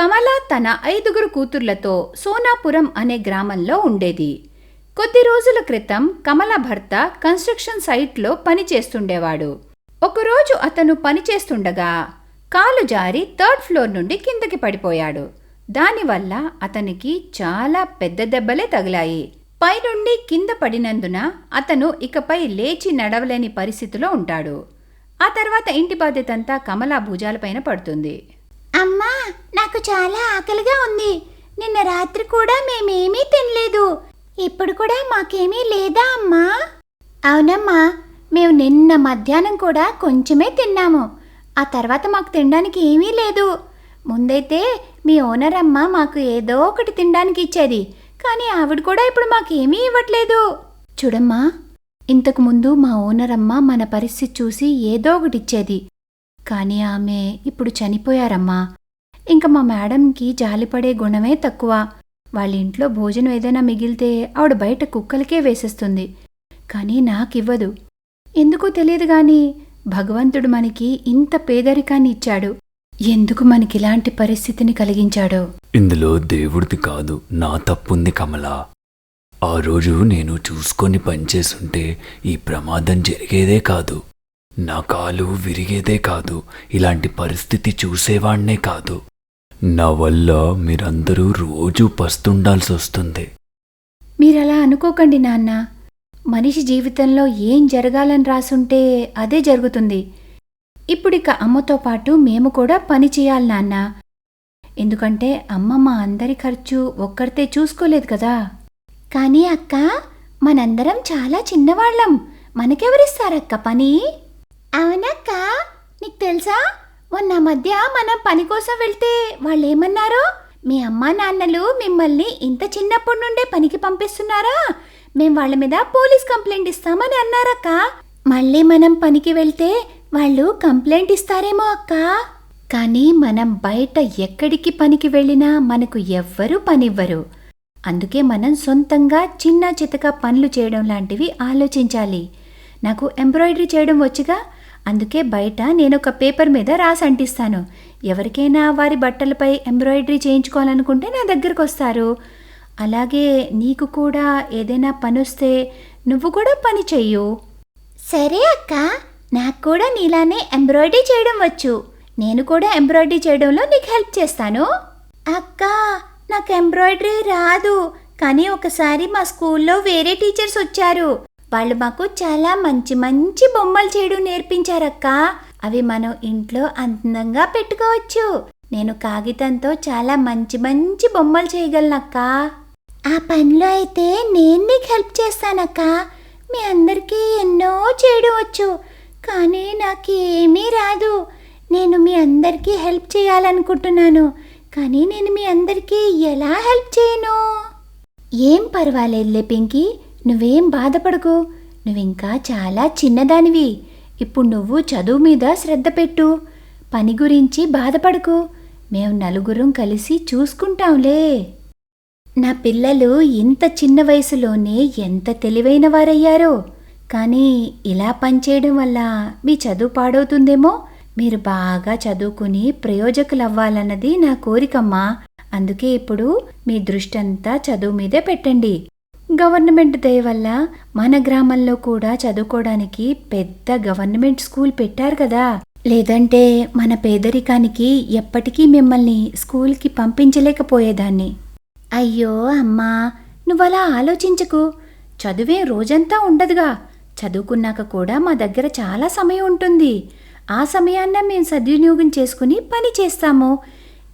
కమల తన ఐదుగురు కూతుర్లతో సోనాపురం అనే గ్రామంలో ఉండేది. కొద్ది రోజుల క్రితం కమల భర్త కన్స్ట్రక్షన్ సైట్లో పని చేస్తుండేవాడు ఒకరోజు అతను పని చేస్తుండగా కాలు జారి థర్డ్ ఫ్లోర్ నుండి కిందకి పడిపోయాడు. దానివల్ల అతనికి చాలా పెద్ద దెబ్బలే తగిలాయి. పైనుండి కింద పడినందున అతను ఇకపై లేచి నడవలేని పరిస్థితిలో ఉంటాడు. ఆ తర్వాత ఇంటి బాధ్యతంతా కమల భుజాలపైన పడుతుంది. అమ్మా నాకు చాలా ఆకలిగా ఉంది. నిన్న రాత్రి కూడా మేమేమీ తినలేదు. ఇప్పుడు కూడా మాకేమీ లేదా అమ్మా? అవునమ్మా మేము నిన్న మధ్యాహ్నం కూడా కొంచెమే తిన్నాము. ఆ తర్వాత మాకు తినడానికి ఏమీ లేదు. ముందైతే మీ ఓనర్ అమ్మ మాకు ఏదో ఒకటి తినడానికి ఇచ్చేది కానీ ఆవిడ కూడా ఇప్పుడు మాకేమీ ఇవ్వట్లేదు. చూడమ్మా ఇంతకుముందు మా ఓనర్ అమ్మ మన పరిస్థితి చూసి ఏదో ఒకటి ఇచ్చేది. కానీ ఆమె ఇప్పుడు చనిపోయారమ్మా. ఇంకా మా మేడంకి జాలిపడే గుణమే తక్కువ. వాళ్ళ ఇంట్లో భోజనం ఏదైనా మిగిలితే ఆవిడ బయట కుక్కలకే వేసేస్తుంది. కానీ నాకివ్వదు. ఎందుకో తెలియదు గాని భగవంతుడు మనకి ఇంత పేదరికాన్ని ఇచ్చాడు. ఎందుకు మనకిలాంటి పరిస్థితిని కలిగించాడో? ఇందులో దేవుడిది కాదు నా తప్పుంది కమల. ఆ రోజు నేను చూసుకొని పనిచేస్తుంటే ఈ ప్రమాదం జరిగేదే కాదు. నా కాలు విరిగేదే కాదు. ఇలాంటి పరిస్థితి చూసేవాణ్ణే కాదు. నా వల్ల మీరందరూ రోజూ పస్తుండాల్సి వస్తుంది. మీరలా అనుకోకండి నాన్న. మనిషి జీవితంలో ఏం జరగాలని రాసుంటే అదే జరుగుతుంది. ఇప్పుడిక అమ్మతో పాటు మేము కూడా పని చేయాలి నాన్న. ఎందుకంటే అమ్మ మా అందరి ఖర్చు ఒక్కరితే చూసుకోలేదు కదా. కానీ అక్క మనందరం చాలా చిన్నవాళ్ళం. మనకెవరిస్తారక్క పని? అవునక్క నీకు తెలుసా? మొన్న మధ్య మనం పని కోసం వెళ్తే వాళ్ళు మీ అమ్మా నాన్నలు మిమ్మల్ని ఇంత చిన్నప్పటి నుండే పనికి పంపిస్తున్నారా? మేం వాళ్ళ మీద పోలీస్ కంప్లైంట్ ఇస్తామని అన్నారక్క. మళ్ళీ మనం పనికి వెళ్తే వాళ్ళు కంప్లైంట్ ఇస్తారేమో అక్క. కానీ మనం బయట ఎక్కడికి పనికి వెళ్ళినా మనకు ఎవ్వరూ పనివ్వరు. అందుకే మనం సొంతంగా చిన్న చితక పనులు చేయడం లాంటివి ఆలోచించాలి. నాకు ఎంబ్రాయిడరీ చేయడం వచ్చుగా? అందుకే బయట నేను ఒక పేపర్ మీద రాసి అంటిస్తాను. ఎవరికైనా వారి బట్టలపై ఎంబ్రాయిడరీ చేయించుకోవాలనుకుంటే నా దగ్గరకు వస్తారు అలాగే నీకు కూడా ఏదైనా పని వస్తే నువ్వు కూడా పని చెయ్యు. సరే అక్క. నాకు కూడా నీలానే ఎంబ్రాయిడరీ చేయడం వచ్చు. నేను కూడా ఎంబ్రాయిడరీ చేయడంలో నీకు హెల్ప్ చేస్తాను. అక్క నాకు ఎంబ్రాయిడరీ రాదు. కానీ ఒకసారి మా స్కూల్లో వేరే టీచర్స్ వచ్చారు. వాళ్ళు మాకు చాలా మంచి మంచి బొమ్మలు చేయడం నేర్పించారక్క. అవి మనం ఇంట్లో అందంగా పెట్టుకోవచ్చు. నేను కాగితంతో చాలా మంచి మంచి బొమ్మలు చేయగలనక్క. ఆ పనిలో అయితే నేను నీకు హెల్ప్ చేస్తానక్క. మీ అందరికీ ఎన్నో చేయడం వచ్చు. కానీ ఏమీ రాదు. నేను మీ అందరికీ హెల్ప్ చేయాలనుకుంటున్నాను. కానీ నేను మీ అందరికీ ఎలా హెల్ప్ చేయను? ఏం పర్వాలేదులే పింకీ. నువ్వేం బాధపడకు. నువ్వింకా చాలా చిన్నదానివి. ఇప్పుడు నువ్వు చదువు మీద శ్రద్ధ పెట్టు. పని గురించి బాధపడకు. మేము నలుగురం కలిసి చూసుకుంటాంలే. నా పిల్లలు ఇంత చిన్న వయసులోనే ఎంత తెలివైన వారయ్యారో. కానీ ఇలా పనిచేయడం వల్ల మీ చదువు పాడవుతుందేమో? మీరు బాగా చదువుకుని ప్రయోజకులవ్వాలన్నది నా కోరికమ్మా. అందుకే ఇప్పుడు మీ దృష్టంతా చదువు మీదే పెట్టండి. గవర్నమెంట్ దయ వల్ల మన గ్రామంలో కూడా చదువుకోవడానికి పెద్ద గవర్నమెంట్ స్కూల్ పెట్టారు కదా. లేదంటే మన పేదరికానికి ఎప్పటికీ మిమ్మల్ని స్కూల్కి పంపించలేకపోయేదాన్ని. అయ్యో అమ్మా నువ్వలా ఆలోచించకు. చదువే రోజంతా ఉండదుగా. చదువుకున్నాక కూడా మా దగ్గర చాలా సమయం ఉంటుంది. ఆ సమయాన్న మేము సద్వినియోగం చేసుకుని పని చేస్తాము.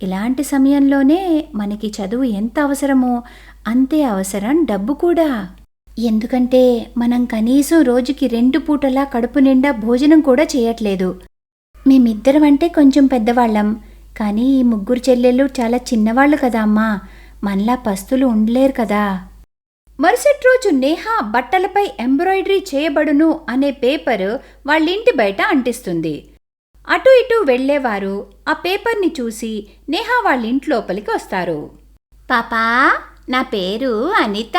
ఇలాంటి సమయంలోనే మనకి చదువు ఎంత అవసరమో అంతే అవసరం డబ్బు కూడా. ఎందుకంటే మనం కనీసం రోజుకి రెండు పూటలా కడుపు నిండా భోజనం కూడా చేయట్లేదు. మేమిద్దరం అంటే కొంచెం పెద్దవాళ్ళం. కానీ ఈ ముగ్గురు చెల్లెళ్ళు చాలా చిన్నవాళ్ళు కదా అమ్మా. మనలా పస్తులు ఉండలేరు కదా. మరుసటి రోజు నేహ బట్టలపై ఎంబ్రాయిడరీ చేయబడును అనే పేపర్ వాళ్ళింటి బయట అంటిస్తుంది. అటు ఇటు వెళ్ళేవారు. ఆ పేపర్ని చూసి నేహ వాళ్ళ ఇంటి లోపలికి వస్తారు. పాపా! నా పేరు అనిత.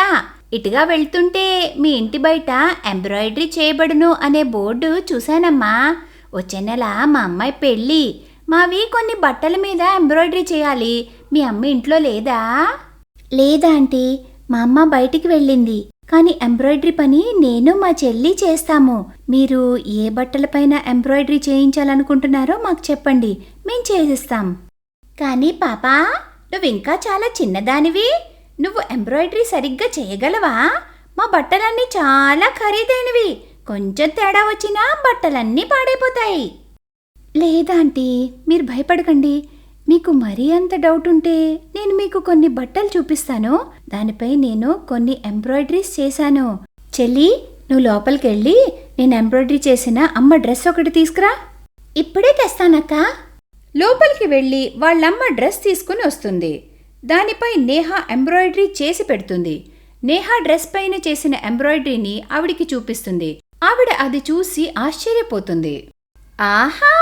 ఇటుగా వెళ్తుంటే మీ ఇంటి బయట ఎంబ్రాయిడరీ చేయబడును అనే బోర్డు చూశానమ్మా. వచ్చే నెల మా అమ్మాయి పెళ్ళి. మావి కొన్ని బట్టల మీద ఎంబ్రాయిడరీ చేయాలి. మీ అమ్మ ఇంట్లో లేదా? లేదా ఆంటీ మా అమ్మ బయటికి వెళ్ళింది. కానీ ఎంబ్రాయిడరీ పని నేను మా చెల్లి చేస్తాము. మీరు ఏ బట్టలపైన ఎంబ్రాయిడరీ చేయించాలనుకుంటున్నారో మాకు చెప్పండి. మేం చేసిస్తాం. కానీ పాపా నువ్వు ఇంకా చాలా చిన్నదానివి. నువ్వు ఎంబ్రాయిడరీ సరిగ్గా చేయగలవా? మా బట్టలన్నీ చాలా ఖరీదైనవి. కొంచెం తేడా వచ్చినా బట్టలన్నీ పాడైపోతాయి. లేదా ఆంటీ మీరు భయపడకండి. మీకు మరీ అంత డౌట్ ఉంటే నేను మీకు కొన్ని బట్టలు చూపిస్తాను. దానిపై నేను కొన్ని ఎంబ్రాయిడరీస్ చేశాను. చెల్లి నువ్వు లోపలికి వెళ్ళి నేను ఎంబ్రాయిడరీ చేసిన అమ్మ డ్రెస్ ఒకటి తీసుకురా. ఇప్పుడే తెస్తానక్క. లోపలికి వెళ్ళి వాళ్ళమ్మ డ్రెస్ తీసుకుని వస్తుంది. దానిపై నేహ ఎంబ్రాయిడరీ చేసి పెడుతుంది. నేహ డ్రెస్ పైన చేసిన ఎంబ్రాయిడరీని ఆవిడికి చూపిస్తుంది. ఆవిడ అది చూసి ఆశ్చర్యపోతుంది. ఆహా!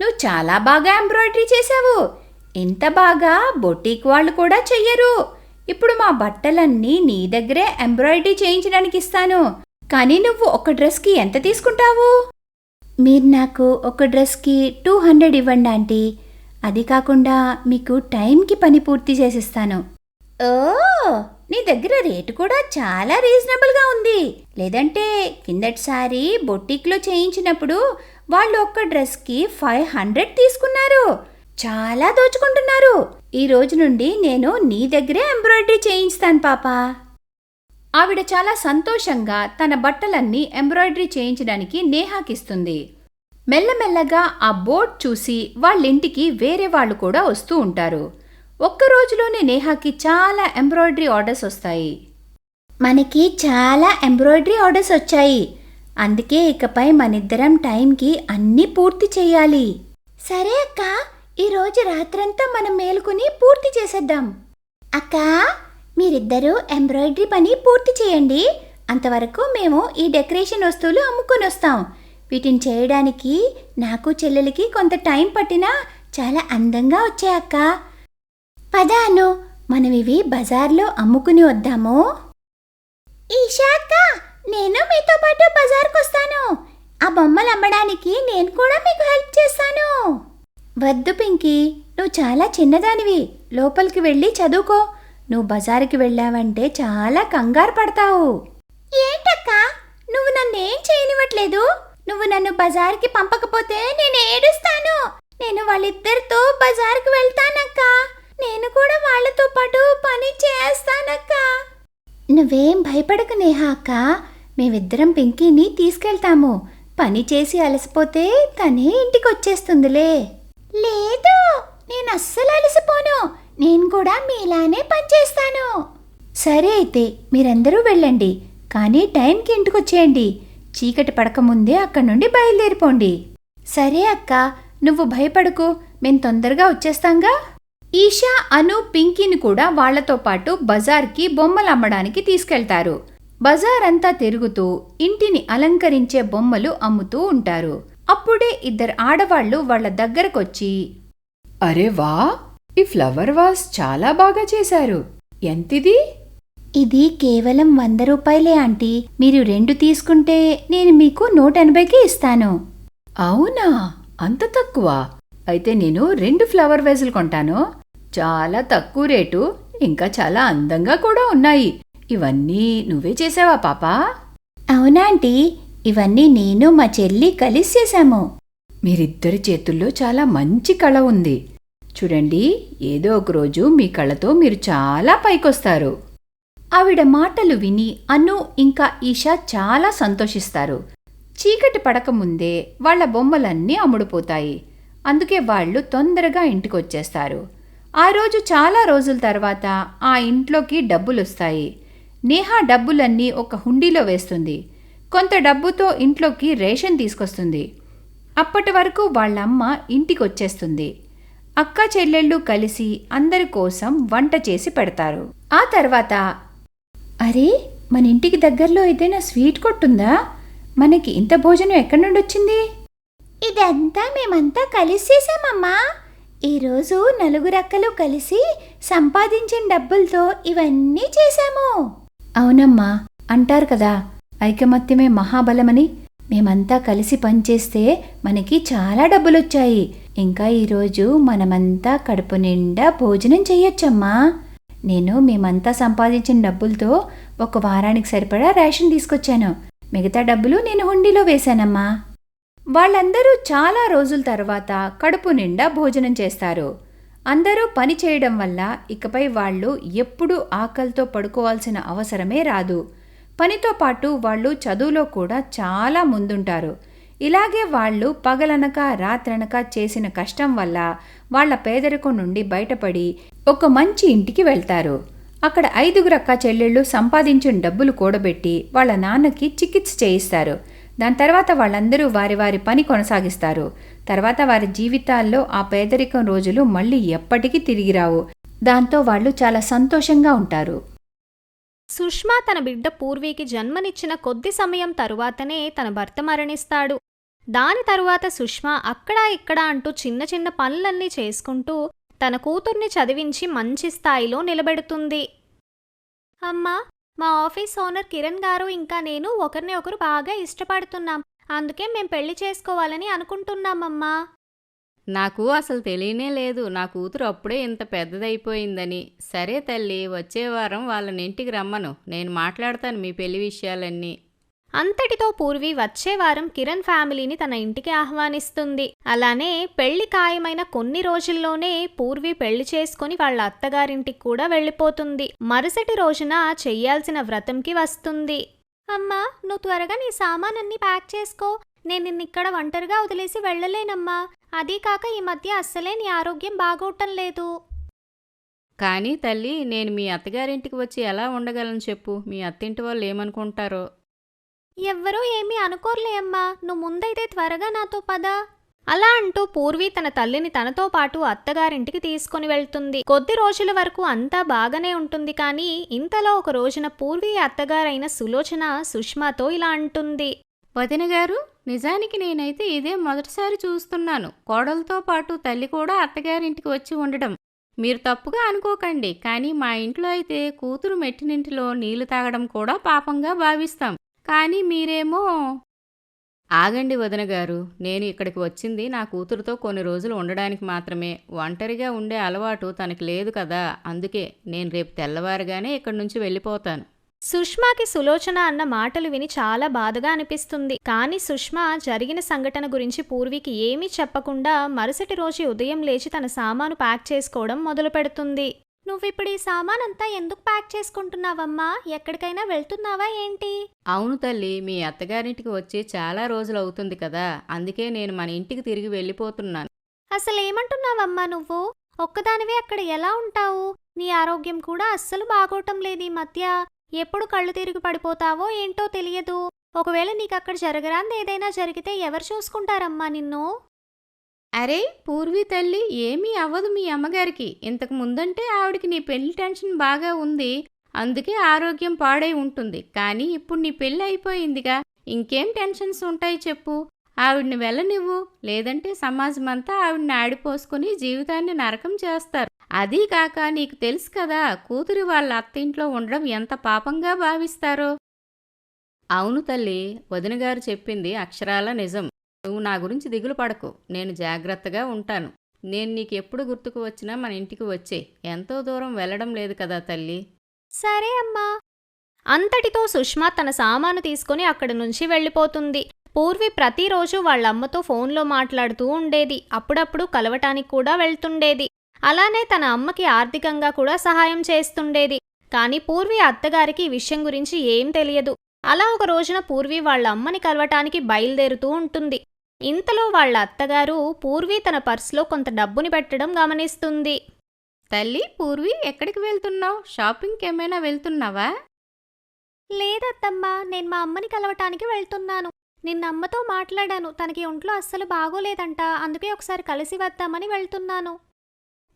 నువ్వు చాలా బాగా ఎంబ్రాయిడరీ చేశావు. ఇంత బాగా బొటీక్ వాళ్ళు కూడా చెయ్యరు. ఇప్పుడు మా బట్టలన్నీ నీ దగ్గరే ఎంబ్రాయిడరీ చేయించడానికి ఇస్తాను. కానీ నువ్వు ఒక డ్రెస్కి ఎంత తీసుకుంటావు? మీరు నాకు ఒక డ్రెస్కి టూ హండ్రెడ్ ఇవ్వండి ఆంటీ. అది కాకుండా మీకు టైంకి పని పూర్తి చేసిస్తాను. ఓ నీ దగ్గర రేటు కూడా చాలా రీజనబుల్గా ఉంది. లేదంటే కిందటిసారి బొటిక్లో చేయించినప్పుడు వాళ్ళు ఒక్క డ్రెస్కి ఫైవ్ హండ్రెడ్ తీసుకున్నారు. చాలా దోచుకుంటున్నారు. ఈ రోజు నుండి నేను నీ దగ్గరే ఎంబ్రాయిడరీ చేయించుతాను పాప. ఆవిడ చాలా సంతోషంగా తన బట్టలన్నీ ఎంబ్రాయిడరీ చేయించడానికి నేహాకిస్తుంది. మెల్లమెల్లగా ఆ బోట్ చూసి వాళ్ళింటికి వేరే వాళ్ళు కూడా వస్తూ ఉంటారు. ఒక్క రోజులోనే నేహాకి చాలా ఎంబ్రాయిడరీ ఆర్డర్స్ వస్తాయి. మనకి చాలా ఎంబ్రాయిడరీ ఆర్డర్స్ వచ్చాయి. అందుకే ఇకపై మనిద్దరం టైంకి అన్నీ పూర్తి చేయాలి. సరే అక్క ఈరోజు రాత్రంతా మనం మేలుకుని పూర్తి చేసేద్దాం. అక్క మీరిద్దరూ ఎంబ్రాయిడరీ పని పూర్తి చేయండి. అంతవరకు మేము ఈ డెకరేషన్ వస్తువులు అమ్ముకొని వస్తాం వీటిని చేయడానికి నాకు చెల్లెలికి కొంత టైం పట్టినా చాలా అందంగా వచ్చాయక్క పదాను మనం ఇవి బజార్లో అమ్ముకుని వద్దాము. ఈషాక్క నేను మీతో పాటు బజార్కు వస్తాను ఆ బొమ్మలు అమ్మడానికి నేను కూడా మీకు హెల్ప్ చేస్తాను. వద్దు పింకీ నువ్వు చాలా చిన్నదానివి. లోపలికి వెళ్ళి చదువుకో. నువ్వు బజారుకి వెళ్ళావంటే చాలా కంగారు పడతావు. ఏంటక్క నువ్వు నన్ను ఏం చేయనివ్వట్లేదు? నువ్వు నన్ను బజార్కి పంపకపోతే నేను ఏడుస్తాను. నేను వాళ్ళిద్దరితో బజార్కి వెళ్తానక్క. నేను కూడా వాళ్ళతో పాటు పని చేస్తానక్క. నువ్వేం భయపడకు నేహా అక్క. మేమిద్దరం పింకీని తీసుకెళ్తాము. పని చేసి అలసిపోతే తనే ఇంటికి వచ్చేస్తుందిలే లేదు నేను అస్సలు అలసిపోను. నేను కూడా మీలానే పనిచేస్తాను సరే అయితే మీరందరూ వెళ్ళండి. కానీ టైంకి ఇంటికి వచ్చేయండి చీకటి పడకముందే అక్కడి నుండి బయలుదేరిపోండి. సరే అక్క నువ్వు భయపడకు మేం తొందరగా వచ్చేస్తాంగా? ఈషా అను పింకీని కూడా వాళ్ళతో పాటు బజార్కి బొమ్మలు అమ్మడానికి తీసుకెళ్తారు. బజార్ అంతా తిరుగుతూ ఇంటిని అలంకరించే బొమ్మలు అమ్ముతూ ఉంటారు. అప్పుడే ఇద్దరు ఆడవాళ్ళు వాళ్ళ దగ్గరకొచ్చి అరే వా ఈ ఫ్లవర్ వాస్ చాలా బాగా చేశారు. ఎంతిది? ఇది కేవలం వంద రూపాయలే ఆంటీ. మీరు రెండు తీసుకుంటే నేను మీకు నూట ఎనభైకి ఇస్తాను. అవునా? అంత తక్కువ. అయితే నేను రెండు ఫ్లవర్ వేజులు కొంటాను. చాలా తక్కువ రేటు ఇంకా చాలా అందంగా కూడా ఉన్నాయి. ఇవన్నీ నువ్వే చేసావా పాపా? అవునా ఆంటీ. ఇవన్నీ నేను మా చెల్లి కలిసి చేశాము. మీరిద్దరి చేతుల్లో చాలా మంచి కళ ఉంది. చూడండి ఏదో ఒక రోజు మీ కళతో మీరు చాలా పైకొస్తారు. ఆవిడ మాటలు విని అను ఇంకా ఈషా చాలా సంతోషిస్తారు. చీకటి పడకముందే వాళ్ళ బొమ్మలన్నీ అమ్ముడుపోతాయి. అందుకే వాళ్ళు తొందరగా ఇంటికొచ్చేస్తారు. ఆ రోజు చాలా రోజుల తర్వాత ఆ ఇంట్లోకి డబ్బులొస్తాయి. నేహా డబ్బులన్నీ ఒక హుండీలో వేస్తుంది. కొంత డబ్బుతో ఇంట్లోకి రేషన్ తీసుకొస్తుంది. అప్పటి వరకు వాళ్ళమ్మ ఇంటికొచ్చేస్తుంది. అక్క చెల్లెళ్ళు కలిసి అందరి కోసం వంట చేసి పెడతారు. ఆ తర్వాత అరే మన ఇంటికి దగ్గరలో ఏదైనా స్వీట్ కొట్టుందా? మనకి ఇంత భోజనం ఎక్కడి నుండి వచ్చింది? ఇదంతా మేమంతా కలిసి చేసామమ్మా ఈరోజు నలుగురక్కలు కలిసి సంపాదించిన డబ్బులతో ఇవన్నీ చేశాము. అవునమ్మా అంటారు కదా ఐకమత్యమే మహాబలమని. మేమంతా కలిసి పనిచేస్తే మనకి చాలా డబ్బులొచ్చాయి. ఇంకా ఈరోజు మనమంతా కడుపు నిండా భోజనం చెయ్యొచ్చమ్మా నేను మేమంతా సంపాదించిన డబ్బులతో ఒక వారానికి సరిపడా రేషన్ తీసుకొచ్చాను. మిగతా డబ్బులు నేను హుండీలో వేశానమ్మా. వాళ్ళందరూ చాలా రోజుల తర్వాత కడుపు నిండా భోజనం చేస్తారు. అందరూ పని చేయడం వల్ల ఇకపై వాళ్ళు ఎప్పుడూ ఆకలితో పడుకోవాల్సిన అవసరమే రాదు. పనితో పాటు వాళ్ళు చదువులో కూడా చాలా ముందుంటారు. ఇలాగే వాళ్ళు పగలనక రాత్రనక చేసిన కష్టం వల్ల వాళ్ళ పేదరికం నుండి బయటపడి ఒక మంచి ఇంటికి వెళ్తారు. అక్కడ ఐదుగురు అక్క చెల్లెళ్ళు సంపాదించిన డబ్బులు కూడబెట్టి వాళ్ళ నాన్నకి చికిత్స చేయిస్తారు. దాని తర్వాత వాళ్ళందరూ వారి వారి పని కొనసాగిస్తారు. తర్వాత వారి జీవితాల్లో ఆ పేదరికం రోజులు మళ్ళీ ఎప్పటికీ తిరిగి రావు. దాంతో వాళ్ళు చాలా సంతోషంగా ఉంటారు. సుష్మా తన బిడ్డ పూర్వీకి జన్మనిచ్చిన కొద్ది సమయం తరువాతనే తన భర్త మరణిస్తాడు. దాని తరువాత సుష్మా అక్కడా ఇక్కడ అంటూ చిన్న చిన్న పనులన్నీ చేసుకుంటూ తన కూతుర్ని చదివించి మంచి స్థాయిలో నిలబెడుతుంది. అమ్మా మా ఆఫీస్ ఓనర్ కిరణ్ గారు ఇంకా నేను ఒకరిని ఒకరు బాగా ఇష్టపడుతున్నాం. అందుకే మేం పెళ్ళి చేసుకోవాలని అనుకుంటున్నామమ్మా. నాకు అసలు తెలియనే లేదు. నా కూతురు అప్పుడే ఇంత పెద్దదైపోయిందని. సరే తల్లి వచ్చే వారం వాళ్ళని ఇంటికి రమ్మను. నేను మాట్లాడతాను మీ పెళ్ళి విషయాలన్నీ. అంతటితో పూర్వి వచ్చే వారం కిరణ్ ఫ్యామిలీని తన ఇంటికి ఆహ్వానిస్తుంది. అలానే పెళ్ళి ఖాయమైన కొన్ని రోజుల్లోనే పూర్వి పెళ్ళి చేసుకుని వాళ్ళ అత్తగారింటికి కూడా వెళ్ళిపోతుంది. మరుసటి రోజున చెయ్యాల్సిన వ్రతంకి వస్తుంది. అమ్మా నువ్వు త్వరగా నీ సామానన్ని ప్యాక్ చేసుకో. నేను నిన్ను ఇక్కడ ఒంటరిగా వదిలేసి వెళ్ళలేనమ్మా. అదీ కాక ఈ మధ్య అస్సలే నీ ఆరోగ్యం బాగోటం లేదు. కానీ తల్లి నేను మీ అత్తగారింటికి వచ్చి ఎలా ఉండగలను చెప్పు? మీ అత్తింటి వాళ్ళు ఏమనుకుంటారో. ఎవ్వరూ ఏమీ అనుకోర్లే అమ్మా. నువ్వు ముందైతే త్వరగా నాతో పద. అలా అంటూ పూర్వి తన తల్లిని తనతో పాటు అత్తగారింటికి తీసుకుని వెళ్తుంది. కొద్ది రోజుల వరకు అంతా బాగానే ఉంటుంది కానీ ఇంతలో ఒక రోజున పూర్వి అత్తగారైన సులోచన సుష్మాతో ఇలా అంటుంది. వదిన గారు నిజానికి నేనైతే ఇదే మొదటిసారి చూస్తున్నాను. కోడలతో పాటు తల్లి కూడా అత్తగారింటికి వచ్చి ఉండడం. మీరు తప్పుగా అనుకోకండి కానీ మా ఇంట్లో అయితే కూతురు మెట్టినింటిలో నీళ్ళు తాగడం కూడా పాపంగా భావిస్తాం. కానీ మీరేమో ఆగండి వదిన గారు నేను ఇక్కడికి వచ్చింది నా కూతురుతో కొన్ని రోజులు ఉండడానికి మాత్రమే. ఒంటరిగా ఉండే అలవాటు తనకి లేదు కదా అందుకే నేను రేపు తెల్లవారుగానే ఇక్కడి నుంచి వెళ్ళిపోతాను. సుష్మాకి సులోచన అన్న మాటలు విని చాలా బాధగా అనిపిస్తుంది. కానీ సుష్మా జరిగిన సంఘటన గురించి పూర్వికి ఏమీ చెప్పకుండా మరుసటి రోజు ఉదయం లేచి తన సామాను ప్యాక్ చేసుకోవడం మొదలు పెడుతుంది నువ్విప్పుడు ఈ సామానంతా ఎందుకు ప్యాక్ చేసుకుంటున్నావమ్మా? ఎక్కడికైనా వెళ్తున్నావా ఏంటి? అవును తల్లి మీ అత్తగారింటికి వచ్చి చాలా రోజులు అవుతుంది కదా. అందుకే నేను మన ఇంటికి తిరిగి వెళ్ళిపోతున్నాను. అసలేమంటున్నావమ్మా నువ్వు? ఒక్కదానివే అక్కడ ఎలా ఉంటావు? నీ ఆరోగ్యం కూడా అస్సలు బాగోటం లేదు ఈ మధ్య. ఎప్పుడు కళ్ళు తిరిగి పడిపోతావో ఏంటో తెలియదు. ఒకవేళ నీకు అక్కడ జరగరాంది ఏదైనా జరిగితే ఎవరు చూసుకుంటారమ్మా నిన్ను? అరే పూర్వీ తల్లి ఏమీ అవ్వదు మీ అమ్మగారికి. ఇంతకు ముందంటే ఆవిడకి నీ పెళ్ళి టెన్షన్ బాగా ఉంది. అందుకే ఆరోగ్యం పాడై ఉంటుంది. కానీ ఇప్పుడు నీ పెళ్ళి అయిపోయిందిగా. ఇంకేం టెన్షన్స్ ఉంటాయి చెప్పు. ఆవిడ్ని వెళ్ళనివ్వు. లేదంటే సమాజం అంతా ఆవిడ్ని ఆడిపోసుకుని జీవితాన్ని నరకం చేస్తారు. అదీ కాక నీకు తెలుసు కదా కూతురి వాళ్ళ అత్తింట్లో ఉండడం ఎంత పాపంగా భావిస్తారో. అవును తల్లి వదినగారు చెప్పింది అక్షరాల నిజం. నువ్వు నా గురించి దిగులు పడకు. నేను జాగ్రత్తగా ఉంటాను. నేను నీకు ఎప్పుడు గుర్తుకు వచ్చినా మన ఇంటికి వచ్చే ఎంతో దూరం వెళ్ళడం లేదు కదా తల్లి? సరే అమ్మా. అంతటితో సుష్మా తన సామాను తీసుకుని అక్కడి నుంచి వెళ్ళిపోతుంది. పూర్వి ప్రతిరోజు వాళ్ళమ్మతో ఫోన్లో మాట్లాడుతూ ఉండేది. అప్పుడప్పుడు కలవటానికి కూడా వెళ్తుండేది. అలానే తన అమ్మకి ఆర్థికంగా కూడా సహాయం చేస్తుండేది. కానీ పూర్వి అత్తగారికి ఈ విషయం గురించి ఏం తెలియదు. అలా ఒక రోజున పూర్వి వాళ్ళ అమ్మని కలవటానికి బయలుదేరుతూ ఉంటుంది. ఇంతలో వాళ్ళ అత్తగారు పూర్వి తన పర్సులో కొంత డబ్బుని పెట్టడం గమనిస్తుంది. తల్లి పూర్వి ఎక్కడికి వెళ్తున్నావు? షాపింగ్కి ఏమైనా వెళ్తున్నావా? లేదత్తమ్మా నేను మా అమ్మని కలవటానికి వెళ్తున్నాను. నిన్న అమ్మతో మాట్లాడాను. తనకి ఒంట్లో అస్సలు బాగోలేదంట. అందుకే ఒకసారి కలిసి వద్దామని వెళ్తున్నాను.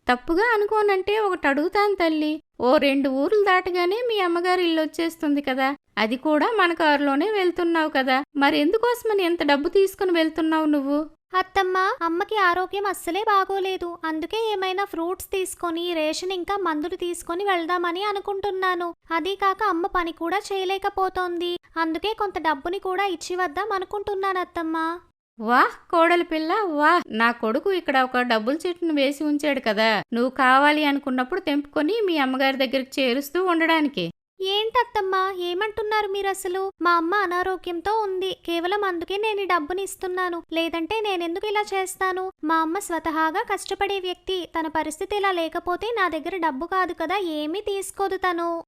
తప్పుగా అనుకోనంటే ఒకటి అడుగుతాను తల్లి. ఓ రెండు ఊర్లు దాటగానే మీ అమ్మగారు ఇల్లు వచ్చేస్తుంది కదా. అది కూడా మన కారులోనే వెళ్తున్నావు కదా. మరి ఎందుకోసమని ఎంత డబ్బు తీసుకుని వెళ్తున్నావు నువ్వు? అత్తమ్మ అమ్మకి ఆరోగ్యం అస్సలే బాగోలేదు. అందుకే ఏమైనా ఫ్రూట్స్ తీసుకొని రేషన్ ఇంకా మందులు తీసుకొని వెళ్దామని అనుకుంటున్నాను. అదీ కాక అమ్మ పని కూడా చేయలేకపోతోంది. అందుకే కొంత డబ్బుని కూడా ఇచ్చి వద్దాం అనుకుంటున్నాను అత్తమ్మ. వాహ్ కోడలి పిల్ల వాహ్. నా కొడుకు ఇక్కడ ఒక డబ్బుల చెట్టును వేసి ఉంచాడు కదా. నువ్వు కావాలి అనుకున్నప్పుడు తెంపుకొని మీ అమ్మగారి దగ్గరికి చేరుస్తూ ఉండడానికి. ఏంటత్తమ్మా ఏమంటున్నారు మీరు అసలు మా అమ్మ అనారోగ్యంతో ఉంది. కేవలం అందుకే నేను ఈ డబ్బుని ఇస్తున్నాను. లేదంటే నేనెందుకు ఇలా చేస్తాను? మా అమ్మ స్వతహాగా కష్టపడే వ్యక్తి. తన పరిస్థితి ఇలా లేకపోతే నా దగ్గర డబ్బు కాదు కదా. ఏమీ తీసుకోదు తను.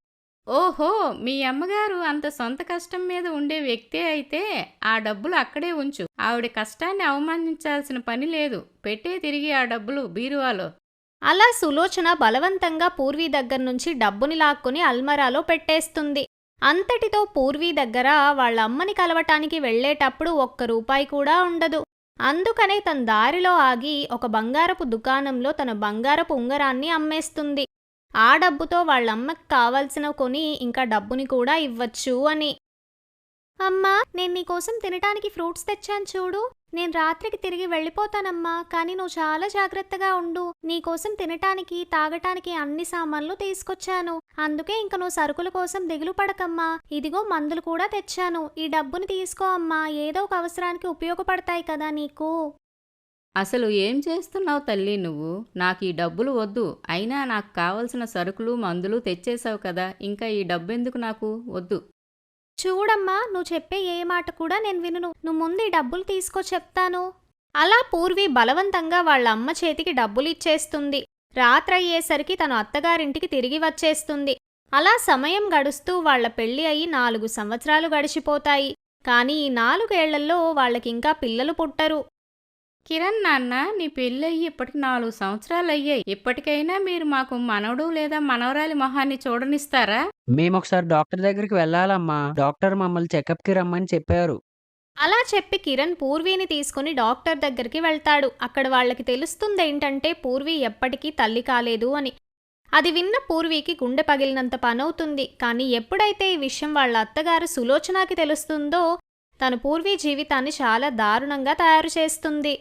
ఓహో మీ అమ్మగారు అంత సొంత కష్టం మీద ఉండే వ్యక్తే అయితే ఆ డబ్బులు అక్కడే ఉంచు. ఆవిడ కష్టాన్ని అవమానించాల్సిన పని లేదు. పెట్టే తిరిగి ఆ డబ్బులు బీరువాలో. అలా సులోచన బలవంతంగా పూర్వీ దగ్గర నుంచి డబ్బుని లాక్కుని అల్మరాలో పెట్టేస్తుంది. అంతటితో పూర్వీ దగ్గర వాళ్ళ అమ్మని కలవటానికి వెళ్ళేటప్పుడు ఒక్క రూపాయి కూడా ఉండదు. అందుకనే తన దారిలో ఆగి ఒక బంగారపు దుకాణంలో తన బంగారపు ఉంగరాన్ని అమ్మేస్తుంది. ఆ డబ్బుతో వాళ్ళమ్మకి కావాల్సిన కొని ఇంకా డబ్బుని కూడా ఇవ్వచ్చు అని. అమ్మా నేను నీకోసం తినటానికి ఫ్రూట్స్ తెచ్చాను చూడు. నేను రాత్రికి తిరిగి వెళ్ళిపోతానమ్మా కానీ నువ్వు చాలా జాగ్రత్తగా ఉండు. నీకోసం తినటానికి తాగటానికి అన్ని సామాన్లు తీసుకొచ్చాను. అందుకే ఇంక నువ్వు సరుకుల కోసం దిగులు పడకమ్మా. ఇదిగో మందులు కూడా తెచ్చాను. ఈ డబ్బుని తీసుకో అమ్మా. ఏదో ఒక అవసరానికి ఉపయోగపడతాయి కదా నీకు. అసలు ఏం చేస్తున్నావు తల్లి నువ్వు? నాకు ఈ డబ్బులు వద్దు. అయినా నాకు కావలసిన సరుకులు మందులు తెచ్చేసావు కదా. ఇంకా ఈ డబ్బెందుకు నాకు? వద్దు. చూడమ్మా నువ్వు చెప్పే ఏ మాట కూడా నేను వినును. నువ్వు ముందు ఈ డబ్బులు తీసుకో చెప్తాను. అలా పూర్వి బలవంతంగా వాళ్ళ అమ్మ చేతికి డబ్బులు ఇచ్చేస్తుంది. రాత్రయ్యేసరికి తను అత్తగారింటికి తిరిగి వచ్చేస్తుంది. అలా సమయం గడుస్తూ వాళ్ళ పెళ్ళి అయి నాలుగు సంవత్సరాలు గడిచిపోతాయి. కానీ ఈ నాలుగేళ్ళలో వాళ్ళకింకా పిల్లలు పుట్టరు. కిరణ్ నాన్న నీ పెళ్ళయ్యి ఇప్పటికి నాలుగు సంవత్సరాలు అయ్యాయి ఇప్పటికైనా మీరు మాకు మనవడు లేదా మనవరాలి మొహాన్ని చూడనిస్తారా? మేము ఒకసారి డాక్టర్ దగ్గరికి వెళ్ళాలమ్మా. డాక్టర్ మమ్మల్ని చెకప్కి రమ్మని చెప్పారు. అలా చెప్పి కిరణ్ పూర్వీని తీసుకుని డాక్టర్ దగ్గరికి వెళ్తాడు. అక్కడ వాళ్ళకి తెలుస్తుందేంటంటే పూర్వీ ఎప్పటికీ తల్లి కాలేదు అని. అది విన్న పూర్వీకి గుండె పగిలినంత పనవుతుంది. కానీ ఎప్పుడైతే ఈ విషయం వాళ్ళ అత్తగారు సులోచనకి తెలుస్తుందో తను పూర్వీ జీవితాన్ని చాలా దారుణంగా తయారు చేస్తుంది.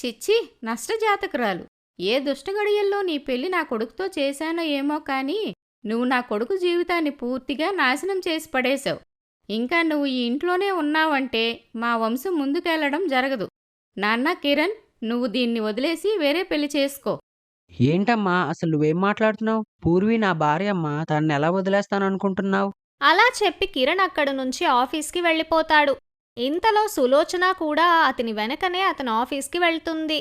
చిచ్చి నష్టజాతకురాలు. ఏ దుష్టగడియల్లో నీ పెళ్ళి నా కొడుకుతో చేశానో ఏమో కానీ నువ్వు నా కొడుకు జీవితాన్ని పూర్తిగా నాశనం చేసి పడేశావు. ఇంకా నువ్వు ఈ ఇంట్లోనే ఉన్నావంటే మా వంశం ముందుకెళ్ళడం జరగదు. నాన్న కిరణ్ నువ్వు దీన్ని వదిలేసి వేరే పెళ్ళి చేసుకో. ఏంటమ్మా అసలు నువ్వేం మాట్లాడుతున్నావు? పూర్వి నా భార్య అమ్మా తనని ఎలా వదిలేస్తాను అనుకుంటున్నావు అలా చెప్పి కిరణ్ అక్కడి నుంచి ఆఫీస్కి వెళ్ళిపోతాడు. ఇంతలో సులోచన కూడా అతని వెనకనే అతని ఆఫీస్కి వెళ్తుంది.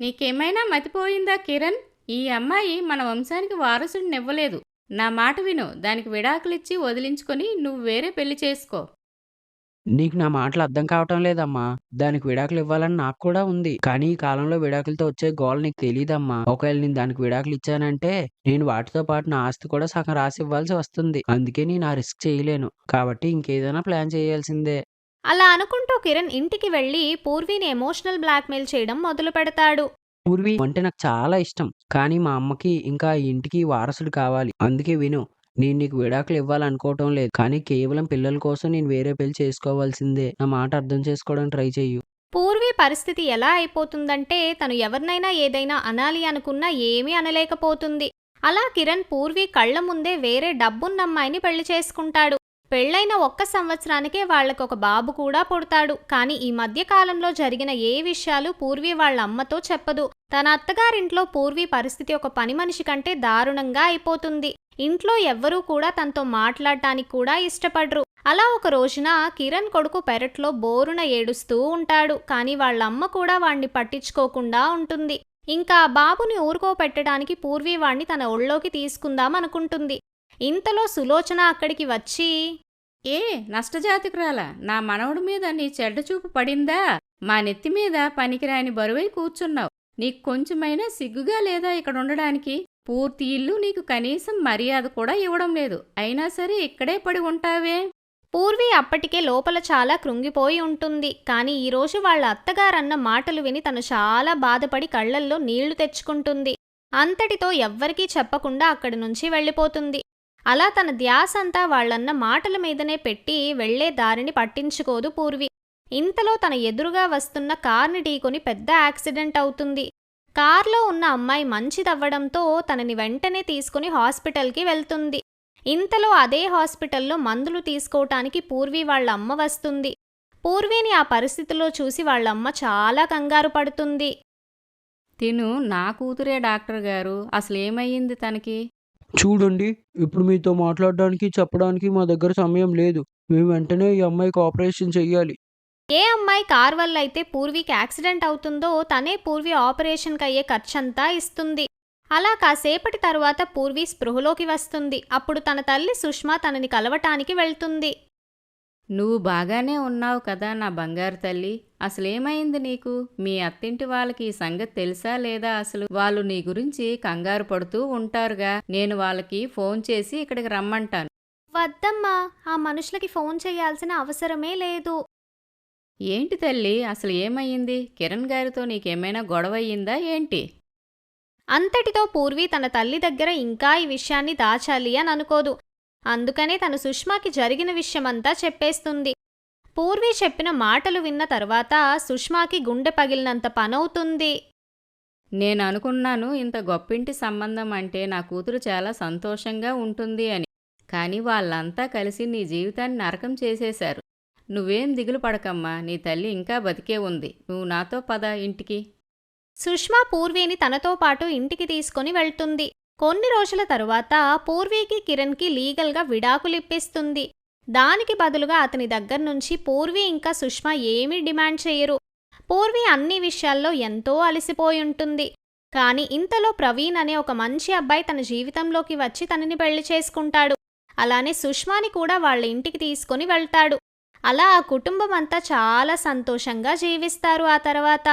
నీకేమైనా మతిపోయిందా కిరణ్? ఈ అమ్మాయి మన వంశానికి వారసుడినివ్వలేదు. నా మాట విను. దానికి విడాకులిచ్చి వదిలించుకొని నువ్వు వేరే పెళ్ళి చేసుకో. నీకు నా మాటలు అర్థం కావటం లేదమ్మా. దానికి విడాకులు ఇవ్వాలని నాకు కూడా ఉంది. కానీ ఈ కాలంలో విడాకులతో వచ్చే గోల్ నీకు తెలియదమ్మా ఒకవేళ నేను దానికి విడాకులు ఇచ్చానంటే నేను వాటితో పాటు నా ఆస్తి కూడా సగం రాసి ఇవ్వాల్సి వస్తుంది. అందుకే నేను ఆ రిస్క్ చేయలేను. కాబట్టి ఇంకేదైనా ప్లాన్ చేయాల్సిందే. అలా అనుకుంటూ కిరణ్ ఇంటికి వెళ్ళి పూర్వీని ఎమోషనల్ బ్లాక్మెయిల్ చేయడం మొదలు పెడతాడు. పూర్వి అంటే నాకు చాలా ఇష్టం కానీ మా అమ్మకి ఇంకా ఇంటికి వారసుడు కావాలి. అందుకే విను నేను నీకు విడాకులు ఇవ్వాలనుకోవటం లేదు కానీ కేవలం పిల్లల కోసం నేను వేరే పెళ్ళి చేసుకోవాల్సిందే. నా మాట అర్థం చేసుకోవడానికి ట్రై చెయ్యు. పూర్వీ పరిస్థితి ఎలా అయిపోతుందంటే తను ఎవరినైనా ఏదైనా అనాలి అనుకున్నా ఏమీ అనలేకపోతుంది. అలా కిరణ్ పూర్వీ కళ్ళ ముందే వేరే డబ్బున్న అమ్మాయిని పెళ్ళి చేసుకుంటాడు. పెళ్ళైన ఒక్క సంవత్సరానికే వాళ్ళకొక బాబు కూడా పుడతాడు. కానీ ఈ మధ్య కాలంలో జరిగిన ఏ విషయాలు పూర్వీ వాళ్ళ అమ్మతో చెప్పదు. తన అత్తగారింట్లో పూర్వీ పరిస్థితి ఒక పని మనిషి కంటే దారుణంగా అయిపోతుంది. ఇంట్లో ఎవ్వరూ కూడా తనతో మాట్లాడటానికి కూడా ఇష్టపడరు. అలా ఒక రోజున కిరణ్ కొడుకు పెరట్లో బోరున ఏడుస్తూ ఉంటాడు. కానీ వాళ్ళ అమ్మ కూడా వాణ్ణి పట్టించుకోకుండా ఉంటుంది. ఇంకా ఆ బాబుని ఊరుకోపెట్టడానికి పూర్వీ వాణ్ణి తన ఒళ్ళోకి తీసుకుందాం అనుకుంటుంది. ఇంతలో సులోచన అక్కడికి వచ్చి ఏ నష్టజాతకురాల నా మనవడి మీద నీ చెడ్డ చూపు పడిందా? మా నెత్తి మీద పనికిరాని బరువై కూర్చున్నావు. నీకు కొంచెమైనా సిగ్గుగా లేదా ఇక్కడ ఉండడానికి పూర్తి ఇల్లు నీకు కనీసం మర్యాద కూడా ఇవ్వడం లేదు. అయినా సరే ఇక్కడే పడి ఉంటావే. పూర్వీ అప్పటికే లోపల చాలా కృంగిపోయి ఉంటుంది. కానీ ఈరోజు వాళ్ళ అత్తగారన్న మాటలు విని తను చాలా బాధపడి కళ్ళల్లో నీళ్ళు తెచ్చుకుంటుంది. అంతటితో ఎవ్వరికీ చెప్పకుండా అక్కడి నుంచి వెళ్ళిపోతుంది. అలా తన ధ్యాస అంతా వాళ్ళన్న మాటల మీదనే పెట్టి వెళ్ళే దారిని పట్టించుకోదు పూర్వి. ఇంతలో తన ఎదురుగా వస్తున్న కార్ని ఢీకొని పెద్ద యాక్సిడెంట్ అవుతుంది. కార్లో ఉన్న అమ్మాయి మంచిదవ్వడంతో తనని వెంటనే తీసుకుని హాస్పిటల్కి వెళ్తుంది. ఇంతలో అదే హాస్పిటల్లో మందులు తీసుకోవటానికి పూర్వి వాళ్ళ అమ్మ వస్తుంది. పూర్వీని ఆ పరిస్థితిలో చూసి వాళ్ళమ్మ చాలా కంగారు పడుతుంది. తిను నా కూతురే డాక్టర్ గారు. అసలు ఏమయ్యింది తనకి? చూడండి ఇప్పుడు మీతో మాట్లాడడానికి చెప్పడానికి మా దగ్గర సమయం లేదు. మేము వెంటనే ఈ అమ్మాయికి ఆపరేషన్ చెయ్యాలి. ఏ అమ్మాయి కార్ వల్ల అయితే పూర్వీకి యాక్సిడెంట్ అవుతుందో తనే పూర్వీ ఆపరేషన్కి అయ్యే ఖర్చంతా ఇస్తుంది. అలా కాసేపటి తరువాత పూర్వీ స్పృహలోకి వస్తుంది. అప్పుడు తన తల్లి సుష్మా తనని కలవటానికి వెళ్తుంది. నువ్వు బాగానే ఉన్నావు కదా నా బంగారు తల్లి. అసలేమైంది నీకు? మీ అత్తింటి వాళ్ళకి ఈ సంగతి తెలుసా లేదా అసలు? వాళ్ళు నీ గురించి కంగారు పడుతూ ఉంటారుగా. నేను వాళ్ళకి ఫోన్ చేసి ఇక్కడికి రమ్మంటాను. వద్దమ్మా ఆ మనుషులకి ఫోన్ చేయాల్సిన అవసరమే లేదు. ఏంటి తల్లి? అసలు ఏమయ్యింది? కిరణ్ గారితో నీకేమైనా గొడవ అయ్యిందా ఏంటి? అంతటితో పూర్వీ తన తల్లి దగ్గర ఇంకా ఈ విషయాన్ని దాచాలి అని అనుకోదు. అందుకనే తను సుష్మాకి జరిగిన విషయమంతా చెప్పేస్తుంది. పూర్వీ చెప్పిన మాటలు విన్న తర్వాత సుష్మాకి గుండె పగిలినంత పనవుతుంది. నేను అనుకున్నాను ఇంత గొప్పింటి సంబంధం అంటే నా కూతురు చాలా సంతోషంగా ఉంటుంది అని. కానీ వాళ్ళంతా కలిసి నీ జీవితాన్ని నరకం చేసేశారు. నువ్వేం దిగులు పడకమ్మా నీ తల్లి ఇంకా బతికే ఉంది. నువ్వు నాతో పద ఇంటికి. సుష్మా పూర్వీని తనతో పాటు ఇంటికి తీసుకొని వెళ్తుంది. కొన్ని రోజుల తరువాత పూర్వీకి కిరణ్కి లీగల్గా విడాకులిప్పిస్తుంది. దానికి బదులుగా అతని దగ్గర నుంచి పూర్వి ఇంకా సుష్మా ఏమీ డిమాండ్ చేయరు. పూర్వీ అన్ని విషయాల్లో ఎంతో అలసిపోయి ఉంటుంది. కానీ ఇంతలో ప్రవీణ్ అనే ఒక మంచి అబ్బాయి తన జీవితంలోకి వచ్చి తనని పెళ్ళి చేసుకుంటాడు. అలానే సుష్మాని కూడా వాళ్ళ ఇంటికి తీసుకొని వెళ్తాడు. అలా ఆ కుటుంబం అంతా చాలా సంతోషంగా జీవిస్తారు ఆ తర్వాత.